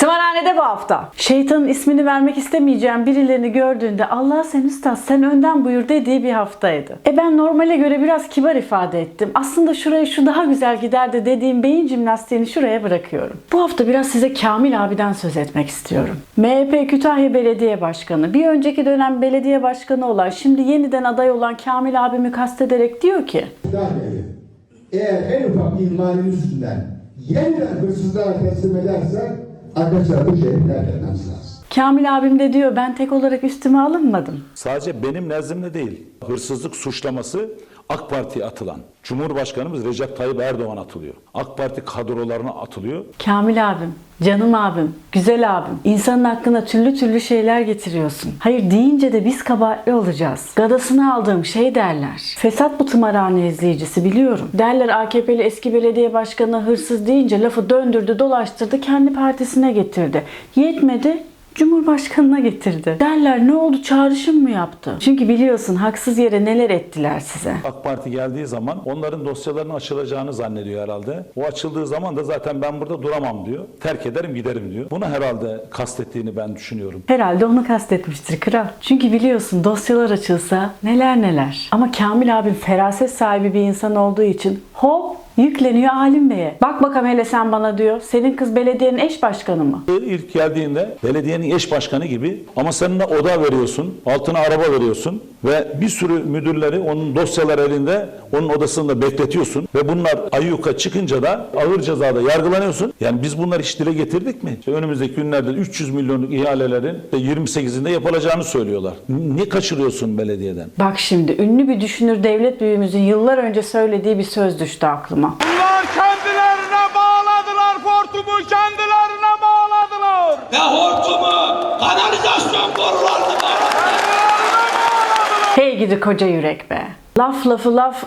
Tımarhanede bu hafta. Şeytanın ismini vermek istemeyeceğim birilerini gördüğünde Allah sen üstad sen önden buyur dediği bir haftaydı. E ben normale göre biraz kibar ifade ettim. Aslında şuraya şu daha güzel giderdi dediğim beyin jimnastiğini şuraya bırakıyorum. Bu hafta biraz size Kamil abiden söz etmek istiyorum. MHP Kütahya Belediye Başkanı, bir önceki dönem belediye başkanı olan, şimdi yeniden aday olan Kamil abimi kastederek diyor ki Kütahya'yı eğer en ufak ihmalin üstünden yeniden hırsızlara teslim edersek arkadaşlar bu şehri terk etmemiz lazım. Kamil abim de diyor ben tek olarak üstüme alınmadım. Sadece benim nezdimde değil. Hırsızlık suçlaması AK Parti'ye atılan. Cumhurbaşkanımız Recep Tayyip Erdoğan atılıyor. AK Parti kadrolarına atılıyor. Kamil abim, canım abim, güzel abim. İnsanın hakkında türlü türlü şeyler getiriyorsun. Hayır deyince de biz kabahatli olacağız. Gadasını aldığım şey derler. Fesat bu tımarhane izleyicisi biliyorum. Derler AKP'li eski belediye başkanı hırsız deyince lafı döndürdü dolaştırdı kendi partisine getirdi. Yetmedi Cumhurbaşkanına getirdi. Derler ne oldu çağrışım mı yaptı? Çünkü biliyorsun haksız yere neler ettiler size. AK Parti geldiği zaman onların dosyalarının açılacağını zannediyor herhalde. O açıldığı zaman da zaten ben burada duramam diyor. Terk ederim giderim diyor. Bunu herhalde kastettiğini ben düşünüyorum. Herhalde onu kastetmiştir kral. Çünkü biliyorsun dosyalar açılsa neler neler. Ama Kamil abim feraset sahibi bir insan olduğu için hop yükleniyor Alim Bey'e. Bak bakalım hele sen bana diyor. Senin kız belediyenin eş başkanı mı? İlk geldiğinde belediyenin eş başkanı gibi ama sen de oda veriyorsun, altına araba veriyorsun ve bir sürü müdürleri onun dosyalar elinde onun odasında bekletiyorsun ve bunlar ayyuka çıkınca da ağır cezada yargılanıyorsun. Yani biz bunları hiç dile getirdik mi? İşte önümüzdeki günlerde 300 milyonluk ihalelerin de 28'inde yapılacağını söylüyorlar. Ne kaçırıyorsun belediyeden? Bak şimdi ünlü bir düşünür devlet büyüğümüzün yıllar önce söylediği bir söz düştü aklıma. Bunlar kendilerine bağladılar hortumu kendilerine bağladılar. ve hortumu kanalizasyon borularını bağladılar. Gidi koca yürek be. Laf lafı laf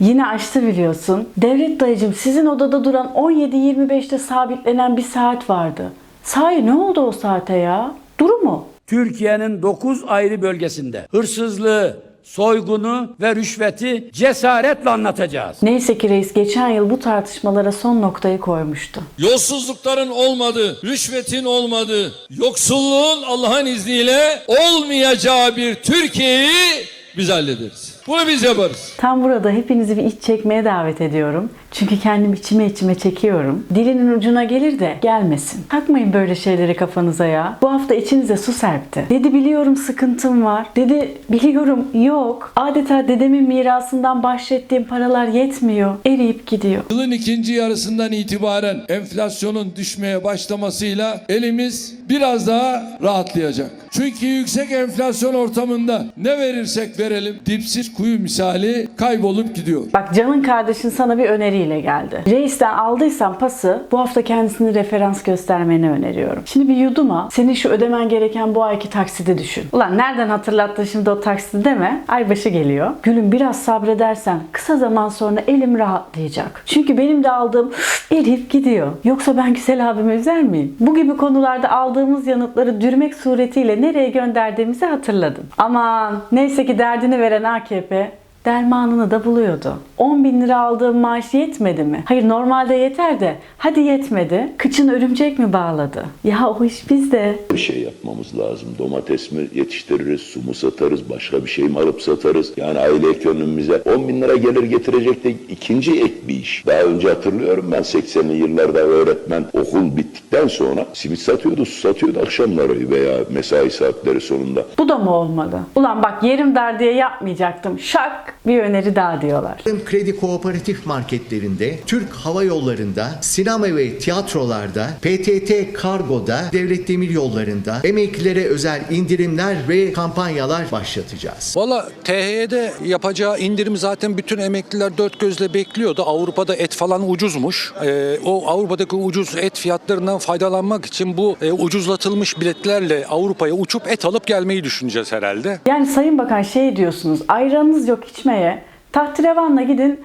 yine açtı biliyorsun. Devlet dayıcım sizin odada duran 17.25'te sabitlenen bir saat vardı. Sahi ne oldu o saate ya? Duru mu? Türkiye'nin 9 ayrı bölgesinde hırsızlığı, soygunu ve rüşveti cesaretle anlatacağız. Neyse ki reis geçen yıl bu tartışmalara son noktayı koymuştu. Yolsuzlukların olmadığı, rüşvetin olmadığı, yoksulluğun Allah'ın izniyle olmayacağı bir Türkiye'yi biz hallederiz. Bunu biz yaparız. Tam burada hepinizi bir iç çekmeye davet ediyorum. Çünkü kendim içime içime çekiyorum. Dilinin ucuna gelir de gelmesin. Takmayın böyle şeyleri kafanıza ya. Bu hafta içinize su serpti. Dedi biliyorum sıkıntım var. Dedi biliyorum yok. Adeta dedemin mirasından bahşettiğim paralar yetmiyor. Eriyip gidiyor. Yılın ikinci yarısından itibaren enflasyonun düşmeye başlamasıyla elimiz biraz daha rahatlayacak. Çünkü yüksek enflasyon ortamında ne verirsek verelim dipsiz kuyu misali kaybolup gidiyor. Bak canın kardeşin sana bir öneriyle geldi. Reisten aldıysan pası bu hafta kendisini referans göstermeni öneriyorum. Şimdi bir yuduma senin şu ödemen gereken bu ayki taksidi düşün. Ulan nereden hatırlattın şimdi o taksidi deme. Aybaşı geliyor. Gülüm biraz sabredersen kısa zaman sonra elim rahatlayacak. Çünkü benim de aldığım eriyip gidiyor. Yoksa ben güzel abimi üzer miyim? Bu gibi konularda aldığımız yanıtları dürmek suretiyle nereye gönderdiğimizi hatırladın. Aman neyse ki derdini veren AKP AKP dermanını da buluyordu. 10 bin lira aldığım maaş yetmedi mi? Hayır normalde yeter de hadi yetmedi. Kıçın örümcek mi bağladı? Ya o iş bizde. bir şey yapmamız lazım. Domates mi yetiştiririz, su mu satarız, başka bir şey mi alıp satarız? Yani aile ekonomimize 10 bin lira gelir getirecek de ikinci ek bir iş. Daha önce hatırlıyorum ben 80'li yıllarda öğretmen okul bittikten sonra simit satıyordu, su satıyordu akşamları veya mesai saatleri sonunda. Bu da mı olmadı? Ulan bak yerim dar diye yapmayacaktım. Şak bir öneri daha diyorlar. Kredi kooperatif marketlerinde, Türk Hava Yolları'nda, sinema ve tiyatrolarda, PTT Kargo'da, Devlet Demir Yolları'nda emeklilere özel indirimler ve kampanyalar başlatacağız. Valla THY'de yapacağı indirim zaten bütün emekliler dört gözle bekliyordu. Avrupa'da et falan ucuzmuş. Ee, o Avrupa'daki ucuz et fiyatlarından faydalanmak için bu e, ucuzlatılmış biletlerle Avrupa'ya uçup et alıp gelmeyi düşüneceğiz herhalde. Yani Sayın Bakan şey diyorsunuz ayranınız yok içmeye tahterevanla gidin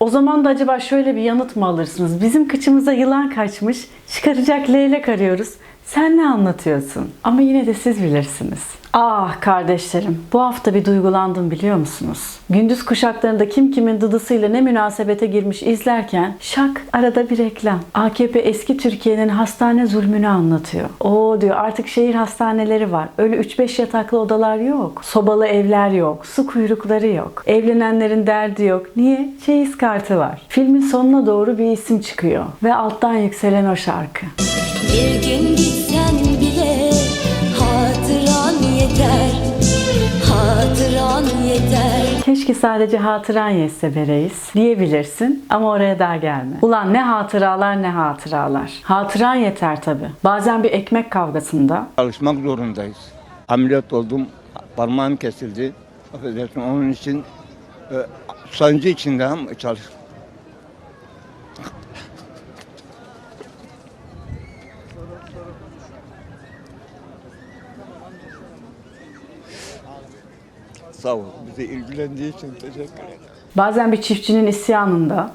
o zaman da acaba şöyle bir yanıt mı alırsınız? Bizim kıçımıza yılan kaçmış, çıkaracak leylek arıyoruz. Sen ne anlatıyorsun? Ama yine de siz bilirsiniz. Ah kardeşlerim, bu hafta bir duygulandım biliyor musunuz? Gündüz kuşaklarında kim kimin dıdısıyla ne münasebete girmiş izlerken şak arada bir reklam. AKP eski Türkiye'nin hastane zulmünü anlatıyor. Oo diyor artık şehir hastaneleri var. Öyle 3-5 yataklı odalar yok. Sobalı evler yok. Su kuyrukları yok. Evlenenlerin derdi yok. Niye? Çeyiz kartı var. Filmin sonuna doğru bir isim çıkıyor. Ve alttan yükselen o şarkı. Bir gün hatıran yeter Hatıran yeter Keşke sadece hatıran yetse be reis diyebilirsin ama oraya daha gelme. Ulan ne hatıralar ne hatıralar. Hatıran yeter tabi. Bazen bir ekmek kavgasında Çalışmak zorundayız. Ameliyat oldum, parmağım kesildi. Affedersin onun için e, sancı içinde ama çalış. Sağ ol. Bize ilgilendiği için teşekkür ederim. bazen bir çiftçinin isyanında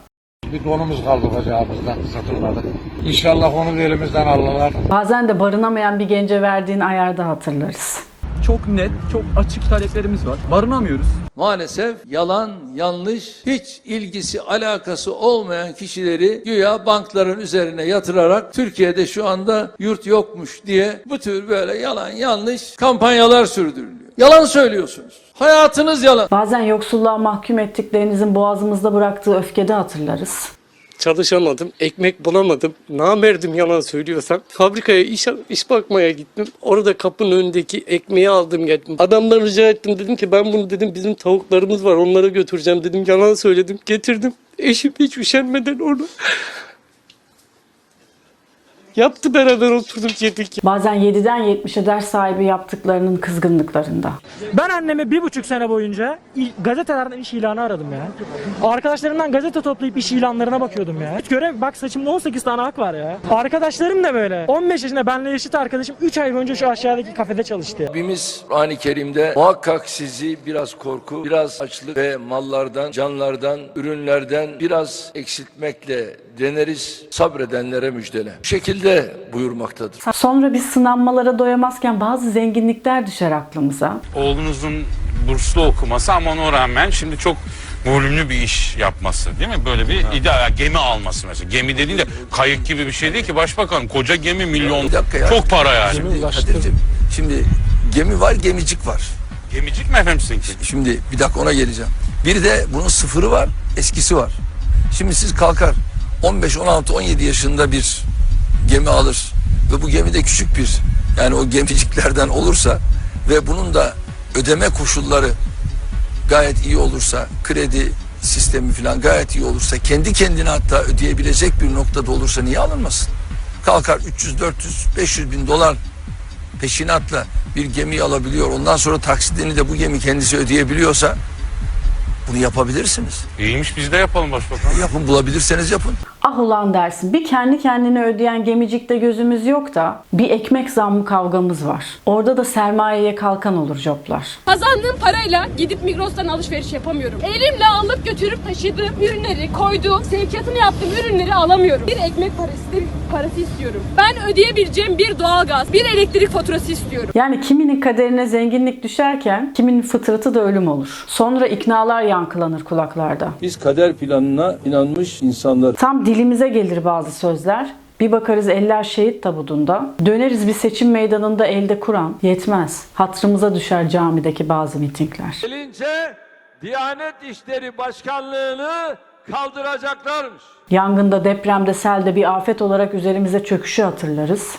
Bir donumuz kaldı bacağımızdan satılmadı. İnşallah onu da elimizden alırlar. bazen de barınamayan bir gence verdiğin ayarda hatırlarız. Çok net, çok açık taleplerimiz var. Barınamıyoruz. Maalesef yalan, yanlış, hiç ilgisi, alakası olmayan kişileri güya bankların üzerine yatırarak Türkiye'de şu anda yurt yokmuş diye bu tür böyle yalan, yanlış kampanyalar sürdürülüyor. Yalan söylüyorsunuz. Hayatınız yalan. Bazen yoksulluğa mahkum ettiklerinizin boğazımızda bıraktığı öfkede hatırlarız. Çalışamadım, ekmek bulamadım. Namerdim yalan söylüyorsam. Fabrikaya iş, iş bakmaya gittim. Orada kapının önündeki ekmeği aldım geldim. Adamdan rica ettim dedim ki ben bunu dedim bizim tavuklarımız var onlara götüreceğim dedim. Yalan söyledim getirdim. Eşim hiç üşenmeden onu yaptı beraber oturduk yedik. Bazen 7'den 70'e ders sahibi yaptıklarının kızgınlıklarında. Ben anneme bir buçuk sene boyunca il- gazetelerden iş ilanı aradım ya. Arkadaşlarımdan gazete toplayıp iş ilanlarına bakıyordum ya. Hiç görev bak saçımda 18 tane hak var ya. Arkadaşlarım da böyle. 15 yaşında benle eşit arkadaşım 3 ay boyunca şu aşağıdaki kafede çalıştı. Rabbimiz Kur'an-ı Kerim'de muhakkak sizi biraz korku, biraz açlık ve mallardan, canlardan, ürünlerden biraz eksiltmekle deneriz sabredenlere müjdele. Bu şekilde buyurmaktadır. Sonra biz sınanmalara doyamazken bazı zenginlikler düşer aklımıza. Oğlunuzun burslu okuması ama ona rağmen şimdi çok volümlü bir iş yapması değil mi? Böyle bir ideal gemi alması mesela. Gemi dediğin de kayık gibi bir şey değil ki başbakan. Koca gemi milyon. Bir dakika ya. Çok para yani. Şimdi, Kadir'cim, şimdi gemi var, gemicik var. Gemicik mi efendim sizinki? Şimdi bir dakika ona geleceğim. Bir de bunun sıfırı var, eskisi var. Şimdi siz kalkar 15, 16, 17 yaşında bir gemi alır ve bu gemide küçük bir yani o gemiciklerden olursa ve bunun da ödeme koşulları gayet iyi olursa, kredi sistemi falan gayet iyi olursa, kendi kendine hatta ödeyebilecek bir noktada olursa niye alınmasın? Kalkar 300, 400, 500 bin dolar peşinatla bir gemi alabiliyor. Ondan sonra taksidini de bu gemi kendisi ödeyebiliyorsa bunu yapabilirsiniz. İyiymiş biz de yapalım başbakan. Yapın bulabilirseniz yapın. Ah ulan dersin bir kendi kendine ödeyen gemicikte gözümüz yok da bir ekmek zammı kavgamız var. Orada da sermayeye kalkan olur joplar. Kazandığım parayla gidip Migros'tan alışveriş yapamıyorum. Elimle alıp götürüp taşıdığım ürünleri, koyduğum, sevkiyatını yaptığım ürünleri alamıyorum. Bir ekmek parası, bir parası istiyorum. Ben ödeyebileceğim bir doğalgaz, bir elektrik faturası istiyorum. Yani kiminin kaderine zenginlik düşerken kiminin fıtratı da ölüm olur. Sonra iknalar yankılanır kulaklarda. Biz kader planına inanmış insanlar. Tam dilimize gelir bazı sözler. Bir bakarız eller şehit tabudunda. Döneriz bir seçim meydanında elde Kur'an. Yetmez. Hatırımıza düşer camideki bazı mitingler. Gelince Diyanet İşleri Başkanlığı'nı kaldıracaklarmış. Yangında, depremde, selde bir afet olarak üzerimize çöküşü hatırlarız.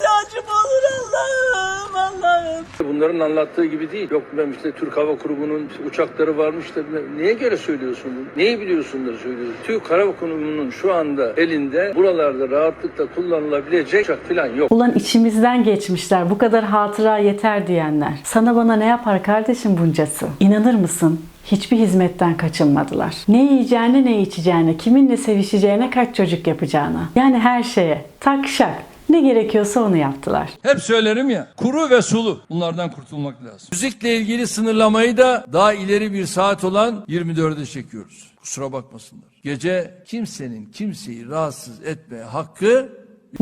Bunların anlattığı gibi değil. Yok ben işte Türk Hava Kurumu'nun uçakları varmış da neye göre söylüyorsun bunu? Neyi biliyorsun da söylüyorsun? Türk Hava Kurumu'nun şu anda elinde buralarda rahatlıkla kullanılabilecek uçak falan yok. Ulan içimizden geçmişler, bu kadar hatıra yeter diyenler. Sana bana ne yapar kardeşim buncası? İnanır mısın? Hiçbir hizmetten kaçınmadılar. Ne yiyeceğine ne içeceğine, kiminle sevişeceğine kaç çocuk yapacağına. Yani her şeye tak şak ne gerekiyorsa onu yaptılar. Hep söylerim ya kuru ve sulu bunlardan kurtulmak lazım. Müzikle ilgili sınırlamayı da daha ileri bir saat olan 24'e çekiyoruz. Kusura bakmasınlar. Gece kimsenin kimseyi rahatsız etmeye hakkı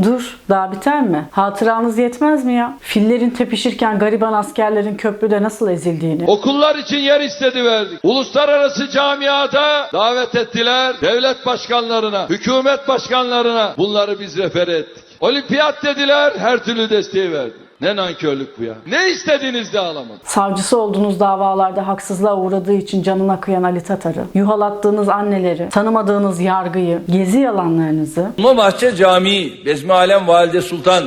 Dur, daha biter mi? Hatıranız yetmez mi ya? Fillerin tepişirken gariban askerlerin köprüde nasıl ezildiğini. Okullar için yer istedi verdik. Uluslararası camiada davet ettiler. Devlet başkanlarına, hükümet başkanlarına bunları biz refer ettik. Olimpiyat dediler, her türlü desteği verdik. Ne nankörlük bu ya. Ne istediğiniz de alamadık. Savcısı olduğunuz davalarda haksızlığa uğradığı için canına kıyan Ali Tatar'ı, yuhalattığınız anneleri, tanımadığınız yargıyı, gezi yalanlarınızı, Bahçe Camii, Bezmi Alem Valide Sultan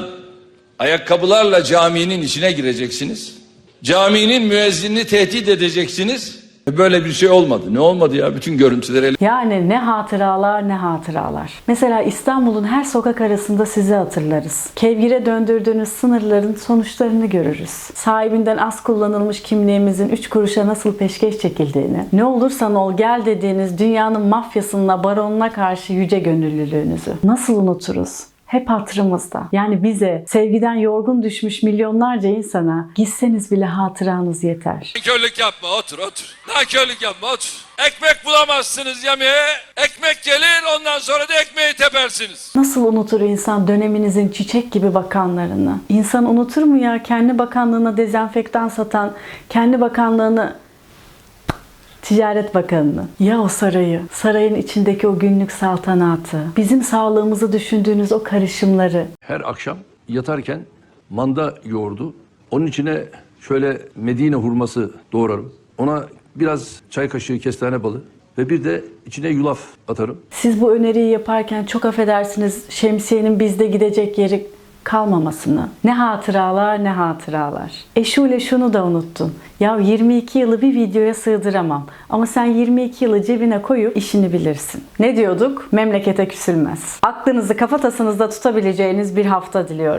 ayakkabılarla caminin içine gireceksiniz. Caminin müezzinini tehdit edeceksiniz. Böyle bir şey olmadı. Ne olmadı ya? Bütün görüntüler ele Yani ne hatıralar ne hatıralar. Mesela İstanbul'un her sokak arasında sizi hatırlarız. Kevgire döndürdüğünüz sınırların sonuçlarını görürüz. Sahibinden az kullanılmış kimliğimizin 3 kuruşa nasıl peşkeş çekildiğini, ne olursan ol gel dediğiniz dünyanın mafyasına, baronuna karşı yüce gönüllülüğünüzü nasıl unuturuz? Hep hatırımızda. Yani bize sevgiden yorgun düşmüş milyonlarca insana gitseniz bile hatıranız yeter. Nankörlük yapma otur otur. Nankörlük yapma otur. Ekmek bulamazsınız yemeğe. Ekmek gelir ondan sonra da ekmeği tepersiniz. Nasıl unutur insan döneminizin çiçek gibi bakanlarını? İnsan unutur mu ya kendi bakanlığına dezenfektan satan, kendi bakanlığını Ticaret Bakanı'nı, ya o sarayı, sarayın içindeki o günlük saltanatı, bizim sağlığımızı düşündüğünüz o karışımları, Her akşam yatarken manda yoğurdu. Onun içine şöyle Medine hurması doğrarım. Ona biraz çay kaşığı kestane balı ve bir de içine yulaf atarım. siz bu öneriyi yaparken çok affedersiniz şemsiyenin bizde gidecek yeri kalmamasını. Ne hatıralar ne hatıralar. Eşule şunu da unuttun. Ya 22 yılı bir videoya sığdıramam. Ama sen 22 yılı cebine koyup işini bilirsin. Ne diyorduk? Memlekete küsülmez. Aklınızı kafatasınızda tutabileceğiniz bir hafta diliyorum.